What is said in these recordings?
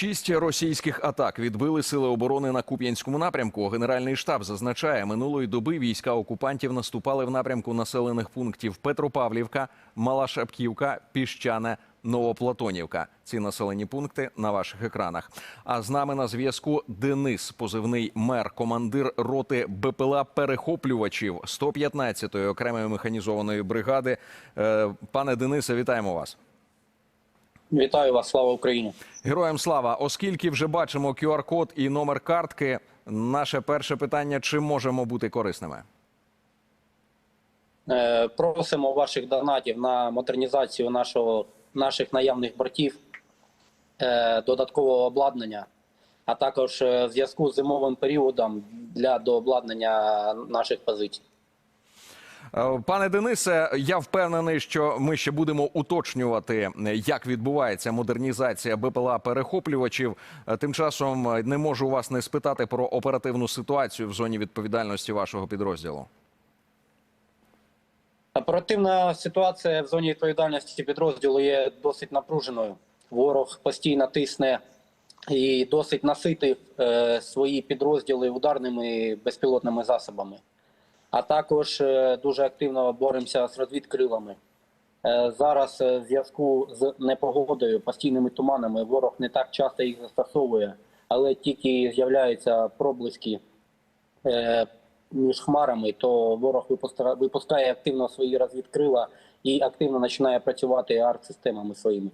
Шість російських атак відбили сили оборони на Куп'янському напрямку. Генеральний штаб зазначає, минулої доби війська окупантів наступали в напрямку населених пунктів Петропавлівка, Мала Шапківка, Піщане, Новоплатонівка. Ці населені пункти на ваших екранах. А з нами на зв'язку Денис, позивний мер, командир роти БПЛА перехоплювачів 115-ї окремої механізованої бригади. Е, Пане Денисе, вітаємо вас. Вітаю вас, слава Україні. Героям слава! Оскільки вже бачимо QR-код і номер картки, наше перше питання: чи можемо бути корисними? Е, Просимо ваших донатів на модернізацію нашого, наших наявних бортів, е, додаткового обладнання, а також е, в зв'язку з зимовим періодом для дообладнання наших позицій. Е, Пане Денисе, я впевнений, що ми ще будемо уточнювати, як відбувається модернізація БПЛА перехоплювачів. Е, Тим часом е, не можу вас не спитати про оперативну ситуацію в зоні відповідальності вашого підрозділу. Оперативна ситуація в зоні відповідальності підрозділу є досить напруженою. Ворог постійно тисне і досить наситив свої підрозділи ударними безпілотними засобами. А також е, дуже активно боремося з розвідкрилами. Е, зараз е, в зв'язку з непогодою, постійними туманами, ворог не так часто їх застосовує, але тільки з'являються проблиски між хмарами, то ворог випускає активно свої розвідкрила і активно починає працювати арт-системами своїми.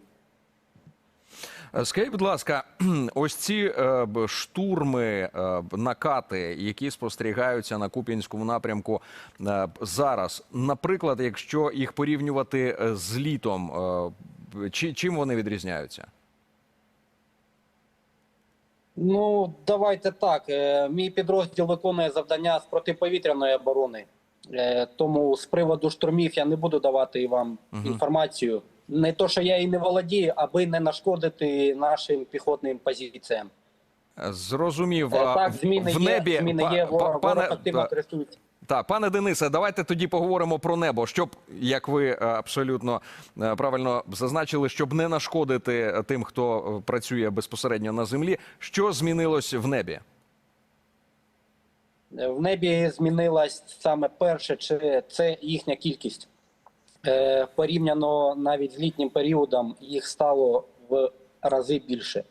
Скажіть, будь ласка, ось ці е, штурми, е, накати, які спостерігаються на Куп'янському напрямку е, зараз, наприклад, якщо їх порівнювати з літом, чи, чим вони відрізняються? Ну, давайте так. Мій підрозділ виконує завдання з протиповітряної оборони. Тому з приводу штурмів я не буду давати вам інформацію. Не то, що я її не володію, аби не нашкодити нашим піхотним позиціям. Зрозумів. Е, Так, зміни в є, небі, зміни є, ворог, пане, ворог активно користується. Так, пане Денисе, давайте тоді поговоримо про небо. Щоб, як ви е, абсолютно е, правильно зазначили, щоб не нашкодити тим, хто працює безпосередньо на землі. Що змінилось в небі? В небі змінилась саме перше, чи це їхня кількість. Е, порівняно навіть з літнім періодом їх стало в рази більше,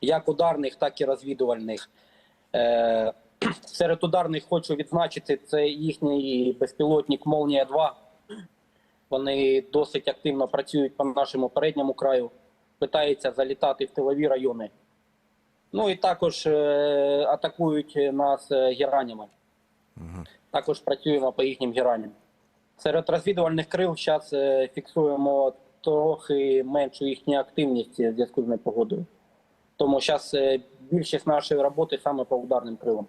як ударних, так і розвідувальних. Е, серед ударних хочу відзначити це їхній безпілотник Молнія 2. Вони досить активно працюють по нашому передньому краю, питаються залітати в тилові райони. Ну і також е, атакують нас геранями. Також працюємо по їхнім гераням. Серед розвідувальних крил зараз фіксуємо трохи меншу їхню активність в зв'язку з непогодою. Тому зараз більшість нашої роботи саме по ударним крилам.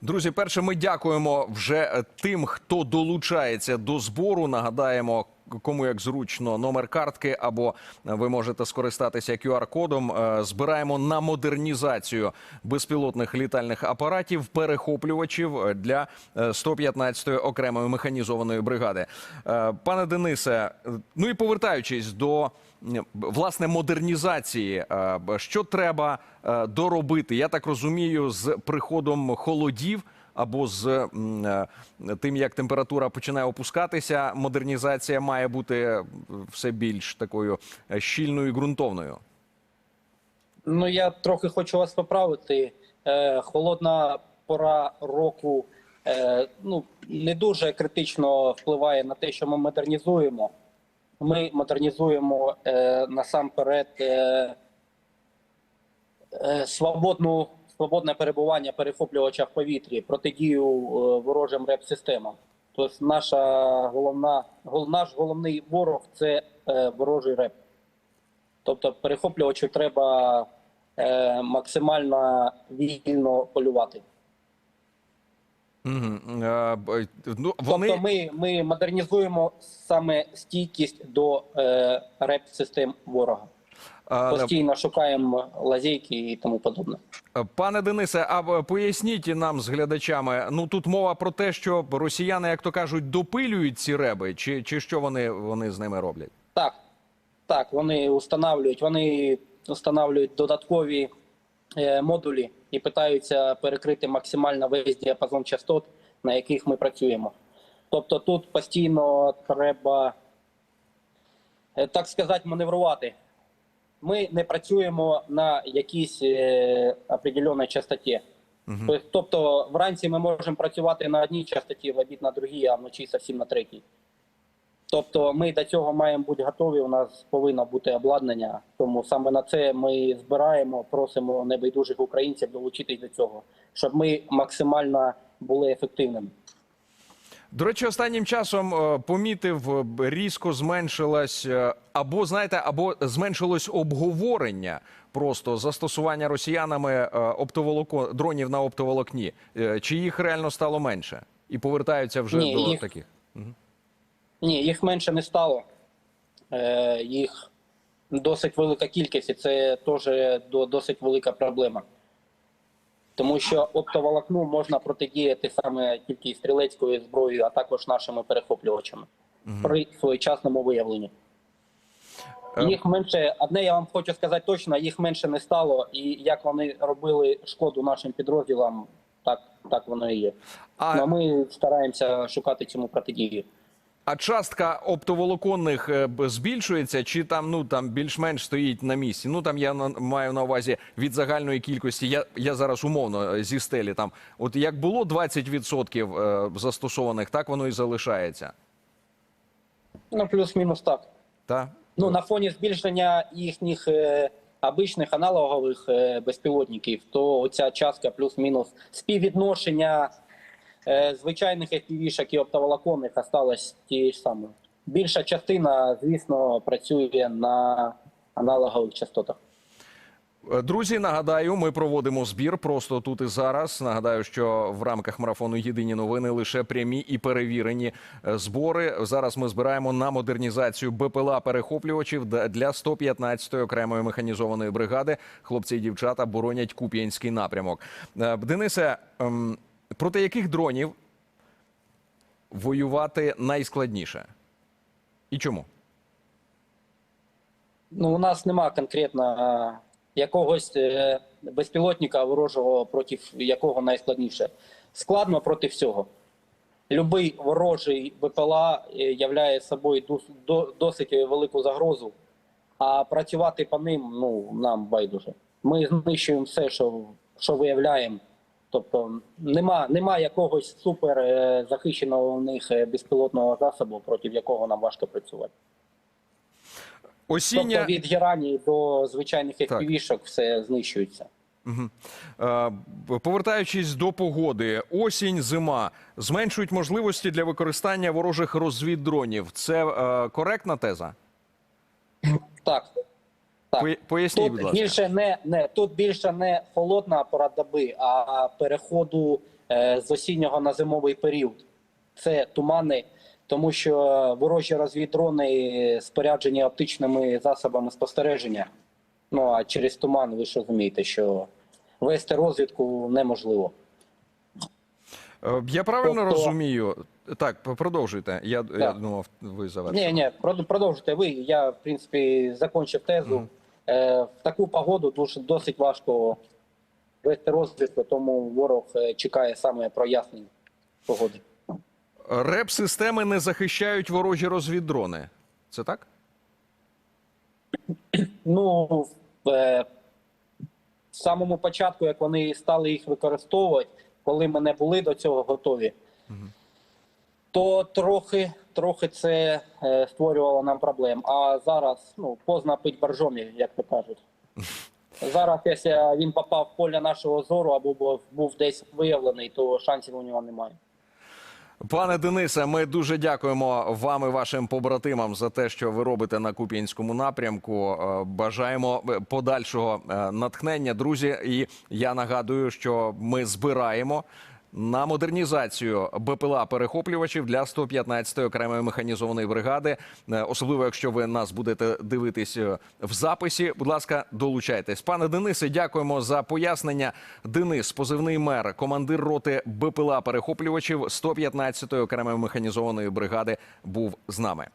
Друзі, перше, ми дякуємо вже е, тим, хто долучається до збору. Нагадаємо, кому як зручно номер картки, або е, ви можете скористатися QR-кодом. Е, Збираємо на модернізацію безпілотних літальних апаратів, перехоплювачів е, для е, 115-ї окремої механізованої бригади. Е, Пане Денисе, е, ну і повертаючись до власне модернізації, е, що треба е, доробити? Я так розумію, з приходом холодів або з е, тим, як температура починає опускатися, модернізація має бути е, все більш такою е, щільною і ґрунтовною. Ну я трохи хочу вас поправити. Е, холодна пора року е, ну, не дуже критично впливає на те, що ми модернізуємо. Ми модернізуємо е, насамперед е, е, свободну, свободне перебування перехоплювача в повітрі, протидію е, ворожим реп-системам. Тобто наша головна, наш головний ворог це е, ворожий реп. Тобто перехоплювачу треба е, максимально вільно полювати. Ну, вони... Тобто ми, ми модернізуємо саме стійкість до е, реп-систем ворога. Постійно шукаємо лазейки і тому подобне. Пане Денисе, а поясніть нам з глядачами. Ну тут мова про те, що росіяни, як то кажуть, допилюють ці реби, чи, чи що вони, вони з ними роблять? Так, так, вони встановлюють, вони встановлюють додаткові е, модулі і питаються перекрити максимально весь діапазон частот, на яких ми працюємо. Тобто тут постійно треба, е, так сказати, маневрувати. Ми не працюємо на якійсь е, определеній частоті. Тобто- Тобто вранці ми можемо працювати на одній частоті, в обід на другій, а вночі зовсім на третій. Тобто ми до цього маємо бути готові. У нас повинно бути обладнання. Тому саме на це ми збираємо, просимо небайдужих українців долучитись до цього, щоб ми максимально були ефективними. До речі, останнім часом е, помітив, е, різко зменшилась е, або знаєте, або зменшилось обговорення просто застосування росіянами оптоволоко дронів на оптоволокні. Чи їх реально стало менше і повертаються вже Ні, до їх- таких? Ні, їх менше не стало. Е, їх досить велика кількість, і це теж до- досить велика проблема. Тому що оптоволокну можна протидіяти саме тільки стрілецькою зброєю, а також нашими перехоплювачами при своєчасному виявленні. Е. Їх менше, одне я вам хочу сказати точно, їх менше не стало, і як вони робили шкоду нашим підрозділам, так, так воно і є. А- Ну, ми стараємося шукати цьому протидію. А частка оптоволоконних е, збільшується, чи там ну там більш-менш стоїть на місці? Ну там я на- маю на увазі від загальної кількості. Я, я зараз умовно е, зі стелі там. От як було 20% е, застосованих, так воно і залишається. Ну, плюс-мінус так. Та? Ну, на фоні збільшення їхніх е, обичних аналогових е, безпілотників, то оця частка плюс-мінус співвідношення звичайних FPV-шок і оптоволоконних осталась тією ж самою. Більша частина, звісно, працює на аналогових частотах. Е, Друзі, нагадаю, ми проводимо збір просто тут і зараз. Нагадаю, що в рамках марафону Єдині новини лише прямі і перевірені е, збори. Зараз ми збираємо на модернізацію БПЛА перехоплювачів для 115-ї окремої механізованої бригади. Хлопці і дівчата боронять Куп'янський напрямок. Е, Денисе, ем, проти яких дронів воювати найскладніше? І чому? Ну, у нас нема конкретно е, якогось е, безпілотника ворожого, проти якого найскладніше. Складно проти всього. Любий ворожий БПЛА е, являє собою досить велику загрозу, а працювати по ним ну, нам байдуже. Ми знищуємо все, що, що виявляємо. Тобто нема, нема якогось супер е, захищеного в них е, безпілотного засобу, проти якого нам важко працювати. Осіння... Тобто від герані до звичайних. FPV-шок все знищується. Е, Повертаючись до погоди, осінь, зима зменшують можливості для використання ворожих розвіддронів. Це е, коректна теза? Так. Так. Поясніть, будь ласка. більше не, не тут більше не холодна пора доби, а переходу е, з осіннього на зимовий період. Це тумани, тому що ворожі розвіддрони споряджені оптичними засобами спостереження. Ну а через туман ви ж розумієте, що вести розвідку неможливо. Е, Я правильно Тобто- розумію? Так, продовжуйте. Я, я думав, ви завершили. Ні, ні, продовжуйте ви. Я, в принципі, закончив тезу. Е, в таку погоду дуже досить важко вести розвідку, тому ворог е, чекає саме прояснень погоди. Реп-системи не захищають ворожі розвіддрони. Це так? Ну, в, е, в самому початку, як вони стали їх використовувати, коли ми не були до цього готові, то трохи, трохи це е, створювало нам проблем. А зараз ну, поздно пить боржомі, як то кажуть. Зараз, якщо він попав в поле нашого зору або був, був десь виявлений, то шансів у нього немає. Пане Денисе, ми дуже дякуємо вам і вашим побратимам за те, що ви робите на Куп'янському напрямку. Е, Бажаємо е, подальшого натхнення, друзі. І я нагадую, що ми збираємо на модернізацію БПЛА перехоплювачів для 115-ї окремої механізованої бригади. Е, Особливо, якщо ви нас будете дивитись е, в записі. Будь ласка, долучайтесь. Пане Денисе, дякуємо за пояснення. Денис, позивний мер, командир роти БПЛА перехоплювачів 115-ї окремої механізованої бригади, був з нами.